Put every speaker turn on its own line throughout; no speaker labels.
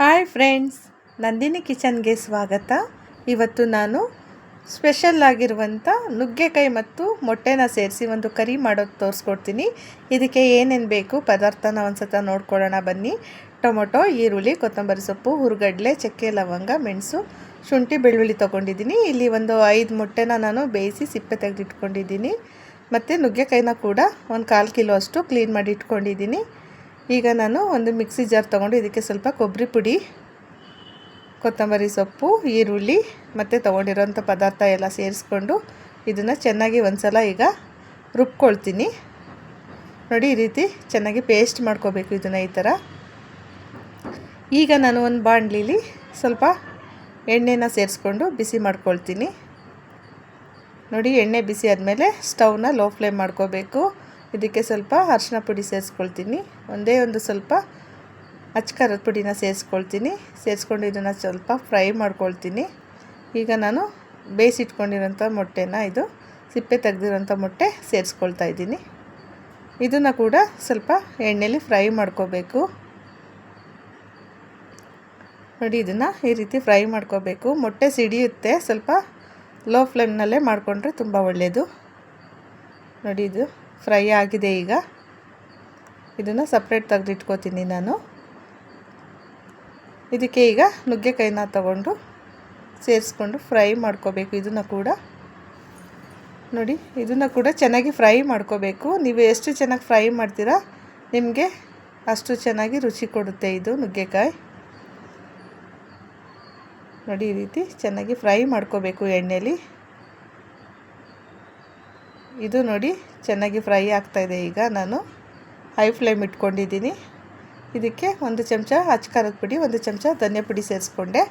Hi friends, Nandini ಕಿಚನ್ಗೆ ಸ್ವಾಗತ. ಇವತ್ತು ನಾನು ಸ್ಪೆಷಲ್ ಆಗಿರುವಂಥ ನುಗ್ಗೆಕಾಯಿ ಮತ್ತು ಮೊಟ್ಟೆನ ಸೇರಿಸಿ ಒಂದು ಕರಿ ಮಾಡೋದು ತೋರಿಸ್ಕೊಡ್ತೀನಿ. ಇದಕ್ಕೆ ಏನೇನು ಬೇಕು ಪದಾರ್ಥನ ಒಂದು ಸತ ನೋಡ್ಕೊಳ್ಳೋಣ, ಬನ್ನಿ. ಟೊಮೊಟೊ, ಈರುಳ್ಳಿ, ಕೊತ್ತಂಬರಿ ಸೊಪ್ಪು, ಹುರುಗಡ್ಲೆ, ಚಕ್ಕೆ, ಲವಂಗ, ಮೆಣಸು, ಶುಂಠಿ, ಬೆಳ್ಳುಳ್ಳಿ ತೊಗೊಂಡಿದ್ದೀನಿ. ಇಲ್ಲಿ ಒಂದು ಐದು ಮೊಟ್ಟೆನ ನಾನು ಬೇಯಿಸಿ ಸಿಪ್ಪೆ ತೆಗೆದಿಟ್ಕೊಂಡಿದ್ದೀನಿ. ಮತ್ತು ನುಗ್ಗೆಕಾಯಿನ ಕೂಡ ಒಂದು ಕಾಲು ಕಿಲೋ ಅಷ್ಟು ಕ್ಲೀನ್ ಮಾಡಿ ಇಟ್ಕೊಂಡಿದ್ದೀನಿ. ಈಗ ನಾನು ಒಂದು ಮಿಕ್ಸಿ ಜಾರ್ ತೊಗೊಂಡು ಇದಕ್ಕೆ ಸ್ವಲ್ಪ ಕೊಬ್ಬರಿ ಪುಡಿ, ಕೊತ್ತಂಬರಿ ಸೊಪ್ಪು, ಈರುಳ್ಳಿ ಮತ್ತು ತೊಗೊಂಡಿರೋಂಥ ಪದಾರ್ಥ ಎಲ್ಲ ಸೇರಿಸ್ಕೊಂಡು ಇದನ್ನು ಚೆನ್ನಾಗಿ ಒಂದು ಸಲ ಈಗ ರುಬ್ಕೊಳ್ತೀನಿ. ನೋಡಿ ಈ ರೀತಿ ಚೆನ್ನಾಗಿ ಪೇಸ್ಟ್ ಮಾಡ್ಕೋಬೇಕು ಇದನ್ನು ಈ ಥರ. ಈಗ ನಾನು ಒಂದು ಬಾಣಲಿಲಿ ಸ್ವಲ್ಪ ಎಣ್ಣೆನ ಸೇರಿಸ್ಕೊಂಡು ಬಿಸಿ ಮಾಡ್ಕೊಳ್ತೀನಿ. ನೋಡಿ ಎಣ್ಣೆ ಬಿಸಿ ಆದಮೇಲೆ ಸ್ಟವ್ನ ಲೋ ಫ್ಲೇಮ್ ಮಾಡ್ಕೋಬೇಕು. ಇದಕ್ಕೆ ಸ್ವಲ್ಪ ಅರಿಶಿನ ಪುಡಿ ಸೇರಿಸ್ಕೊಳ್ತೀನಿ. ಒಂದೇ ಒಂದು ಸ್ವಲ್ಪ ಅಚ್ಚಕರದ ಪುಡಿನ ಸೇರಿಸ್ಕೊಳ್ತೀನಿ. ಸೇರಿಸ್ಕೊಂಡು ಇದನ್ನು ಸ್ವಲ್ಪ ಫ್ರೈ ಮಾಡ್ಕೊಳ್ತೀನಿ. ಈಗ ನಾನು ಬೇಯಿಸಿಟ್ಕೊಂಡಿರೋಂಥ ಮೊಟ್ಟೆನ ಇದು ಸಿಪ್ಪೆ ತೆಗೆದಿರೋಂಥ ಮೊಟ್ಟೆ ಸೇರಿಸ್ಕೊಳ್ತಾ ಇದ್ದೀನಿ. ಇದನ್ನು ಕೂಡ ಸ್ವಲ್ಪ ಎಣ್ಣೆಯಲ್ಲಿ ಫ್ರೈ ಮಾಡ್ಕೋಬೇಕು. ನೋಡಿ, ಇದನ್ನು ಈ ರೀತಿ ಫ್ರೈ ಮಾಡ್ಕೋಬೇಕು. ಮೊಟ್ಟೆ ಸಿಡಿಯುತ್ತೆ. ಸ್ವಲ್ಪ ಲೋ ಫ್ಲೇಮ್ನಲ್ಲೇ ಮಾಡಿಕೊಂಡ್ರೆ ತುಂಬ ಒಳ್ಳೆಯದು ನೋಡಿ, ಇದು ಫ್ರೈ ಆಗಿದೆ ಈಗ. ಇದನ್ನು ಸಪ್ರೇಟ್ ತೆಗೆದಿಟ್ಕೋತೀನಿ ನಾನು. ಇದಕ್ಕೆ ಈಗ ನುಗ್ಗೆಕಾಯಿನ ತಗೊಂಡು ಸೇರಿಸ್ಕೊಂಡು ಫ್ರೈ ಮಾಡ್ಕೋಬೇಕು ಇದನ್ನು ಕೂಡ. ನೋಡಿ, ಇದನ್ನು ಕೂಡ ಚೆನ್ನಾಗಿ ಫ್ರೈ ಮಾಡ್ಕೋಬೇಕು. ನೀವು ಎಷ್ಟು ಚೆನ್ನಾಗಿ ಫ್ರೈ ಮಾಡ್ತೀರಾ ನಿಮಗೆ ಅಷ್ಟು ಚೆನ್ನಾಗಿ ರುಚಿ ಕೊಡುತ್ತೆ ಇದು ನುಗ್ಗೆಕಾಯಿ. ನೋಡಿ, ಈ ರೀತಿ ಚೆನ್ನಾಗಿ ಫ್ರೈ ಮಾಡ್ಕೋಬೇಕು ಎಣ್ಣೆಲಿ. ಇದು ನೋಡಿ ಚೆನ್ನಾಗಿ ಫ್ರೈ ಆಗ್ತಾಯಿದೆ ಈಗ ನಾನು ಹೈ ಫ್ಲೇಮ್ ಇಟ್ಕೊಂಡಿದ್ದೀನಿ. ಇದಕ್ಕೆ ಒಂದು ಚಮಚ ಅಚ್ಕಾರದ ಪುಡಿ, ಒಂದು ಚಮಚ ಧನಿಯಾ ಪುಡಿ ಸೇರಿಸ್ಕೊಂಡೆ.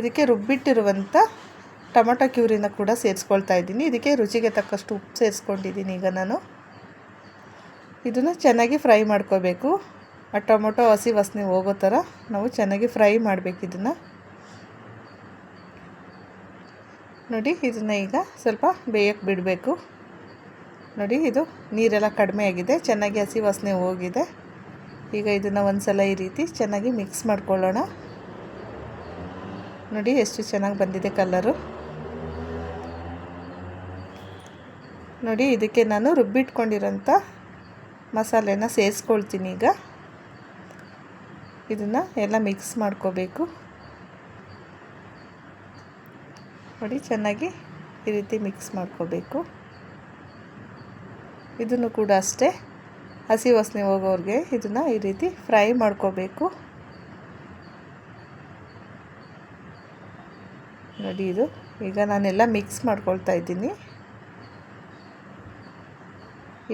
ಇದಕ್ಕೆ ರುಬ್ಬಿಟ್ಟಿರುವಂಥ ಟೊಮೊಟೊ ಕ್ಯೂರಿನ ಕೂಡ ಸೇರಿಸ್ಕೊಳ್ತಾ ಇದ್ದೀನಿ. ಇದಕ್ಕೆ ರುಚಿಗೆ ತಕ್ಕಷ್ಟು ಉಪ್ಪು ಸೇರಿಸ್ಕೊಂಡಿದ್ದೀನಿ ಈಗ ನಾನು. ಇದನ್ನು ಚೆನ್ನಾಗಿ ಫ್ರೈ ಮಾಡ್ಕೋಬೇಕು. ಆ ಟೊಮೊಟೊ ಹಸಿ ವಾಸನೆ ಹೋಗೋ ಥರ ನಾವು ಚೆನ್ನಾಗಿ ಫ್ರೈ ಮಾಡಬೇಕು ಇದನ್ನು. ನೋಡಿ, ಇದನ್ನು ಈಗ ಸ್ವಲ್ಪ ಬೇಯಕ್ಕೆ ಬಿಡಬೇಕು. ನೋಡಿ, ಇದು ನೀರೆಲ್ಲ ಕಡಿಮೆ ಆಗಿದೆ. ಚೆನ್ನಾಗಿ ಹಸಿ ವಾಸನೆ ಹೋಗಿದೆ. ಈಗ ಇದನ್ನು ಒಂದು ಸಲ ಈ ರೀತಿ ಚೆನ್ನಾಗಿ ಮಿಕ್ಸ್ ಮಾಡ್ಕೊಳ್ಳೋಣ. ನೋಡಿ, ಎಷ್ಟು ಚೆನ್ನಾಗಿ ಬಂದಿದೆ ಕಲ್ಲರು ನೋಡಿ, ಇದಕ್ಕೆ ನಾನು ರುಬ್ಬಿಟ್ಕೊಂಡಿರೋಂಥ ಮಸಾಲೆನ ಸೇರಿಸ್ಕೊಳ್ತೀನಿ ಈಗ. ಇದನ್ನು ಎಲ್ಲ ಮಿಕ್ಸ್ ಮಾಡ್ಕೋಬೇಕು. ನೋಡಿ, ಚೆನ್ನಾಗಿ ಈ ರೀತಿ ಮಿಕ್ಸ್ ಮಾಡ್ಕೋಬೇಕು. ಇದನ್ನು ಕೂಡ ಅಷ್ಟೇ. ಹಸಿ ವಾಸನೆ ಹೋಗೋರಿಗೆ ಇದನ್ನು ಈ ರೀತಿ ಫ್ರೈ ಮಾಡ್ಕೋಬೇಕು. ನೋಡಿ ಇದು. ಈಗ ನಾನೆಲ್ಲ ಮಿಕ್ಸ್ ಮಾಡ್ಕೊಳ್ತಾ ಇದ್ದೀನಿ.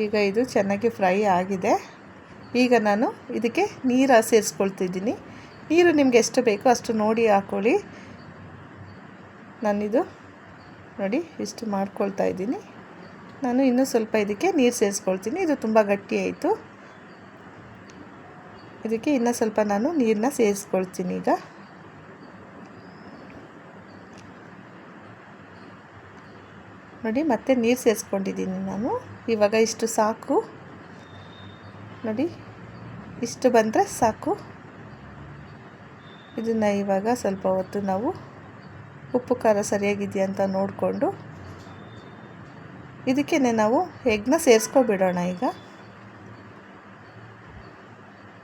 ಈಗ ಇದು ಚೆನ್ನಾಗಿ ಫ್ರೈ ಆಗಿದೆ. ಈಗ ನಾನು ಇದಕ್ಕೆ ನೀರು ಸೇರಿಸ್ಕೊಳ್ತಿದ್ದೀನಿ ನೀರು ನಿಮ್ಗೆ ಎಷ್ಟು ಬೇಕೋ ಅಷ್ಟು ನೋಡಿ ಹಾಕ್ಕೊಳ್ಳಿ ನಾನಿದು ನೋಡಿ ಇಷ್ಟು ಮಾಡ್ಕೊಳ್ತಾ ಇದ್ದೀನಿ. ನಾನು ಇನ್ನೂ ಸ್ವಲ್ಪ ಇದಕ್ಕೆ ನೀರು ಸೇರಿಸ್ಕೊಳ್ತೀನಿ. ಇದು ತುಂಬ ಗಟ್ಟಿ ಆಯಿತು. ಇದಕ್ಕೆ ಇನ್ನೂ ಸ್ವಲ್ಪ ನಾನು ನೀರನ್ನ ಸೇರಿಸ್ಕೊಳ್ತೀನಿ ಈಗ. ನೋಡಿ, ಮತ್ತೆ ನೀರು ಸೇರಿಸ್ಕೊಂಡಿದ್ದೀನಿ ನಾನು. ಇವಾಗ ಇಷ್ಟು ಸಾಕು. ನೋಡಿ, ಇಷ್ಟು ಬಂದರೆ ಸಾಕು. ಇದನ್ನು ಇವಾಗ ಸ್ವಲ್ಪ ಹೊತ್ತು ನಾವು ಉಪ್ಪು ಖಾರ ಸರಿಯಾಗಿದೆಯಾ ಅಂತ ನೋಡಿಕೊಂಡು ಇದಕ್ಕೆ ನಾವು ಎಗ್ನ ಸೇರಿಸ್ಕೊಬಿಡೋಣ ಈಗ.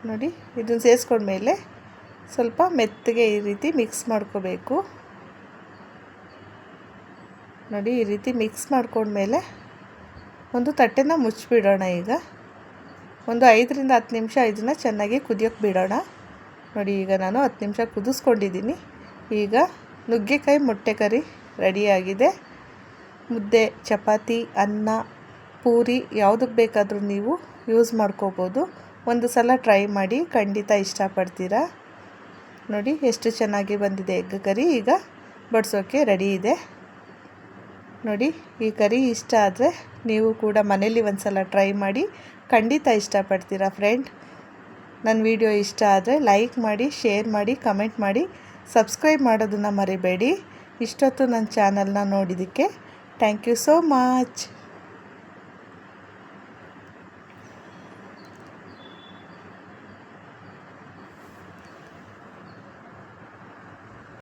ನೋಡಿ, ಇದನ್ನು ಸೇರಿಸ್ಕೊಂಡ್ಮೇಲೆ ಸ್ವಲ್ಪ ಮೆತ್ತಗೆ ಈ ರೀತಿ ಮಿಕ್ಸ್ ಮಾಡ್ಕೋಬೇಕು. ನೋಡಿ, ಈ ರೀತಿ ಮಿಕ್ಸ್ ಮಾಡ್ಕೊಂಡ್ಮೇಲೆ ಒಂದು ತಟ್ಟೆನ ಮುಚ್ಚಿಬಿಡೋಣ ಈಗ. ಒಂದು ಐದರಿಂದ ಹತ್ತು ನಿಮಿಷ ಇದನ್ನು ಚೆನ್ನಾಗಿ ಕುದಿಯೋಕ್ಕೆ ಬಿಡೋಣ. ನೋಡಿ, ಈಗ ನಾನು ಹತ್ತು ನಿಮಿಷ ಕುದಿಸ್ಕೊಂಡಿದ್ದೀನಿ. ಈಗ ನುಗ್ಗೆಕಾಯಿ ಮೊಟ್ಟೆ ಕರಿ ರೆಡಿಯಾಗಿದೆ ಮುದ್ದೆ, ಚಪಾತಿ, ಅನ್ನ, ಪೂರಿ ಯಾವುದಕ್ಕೆ ಬೇಕಾದರೂ ನೀವು ಯೂಸ್ ಮಾಡ್ಕೋಬೋದು. ಒಂದು ಸಲ ಟ್ರೈ ಮಾಡಿ ಖಂಡಿತ ಇಷ್ಟಪಡ್ತೀರಾ? ನೋಡಿ ಎಷ್ಟು ಚೆನ್ನಾಗಿ ಬಂದಿದೆ ಎಗ್ ಕರಿ ಈಗ ಬಡಿಸೋಕ್ಕೆ ರೆಡಿ ಇದೆ. ನೋಡಿ ಈ ಕರಿ ಇಷ್ಟ ಆದರೆ ನೀವು ಕೂಡ ಮನೇಲಿ ಒಂದು ಸಲ ಟ್ರೈ ಮಾಡಿ ಖಂಡಿತ ಇಷ್ಟಪಡ್ತೀರಾ ಫ್ರೆಂಡ್ ನನ್ನ ವಿಡಿಯೋ ಇಷ್ಟ ಆದರೆ ಲೈಕ್ ಮಾಡಿ ಶೇರ್ ಮಾಡಿ ಕಮೆಂಟ್ ಮಾಡಿ ಸಬ್ಸ್ಕ್ರೈಬ್ ಮಾಡೋದನ್ನು ಮರಿಬೇಡಿ. ಇಷ್ಟೊತ್ತು ನನ್ನ ಚಾನಲ್ನ ನೋಡಿದ್ದಕ್ಕೆ Thank you so much.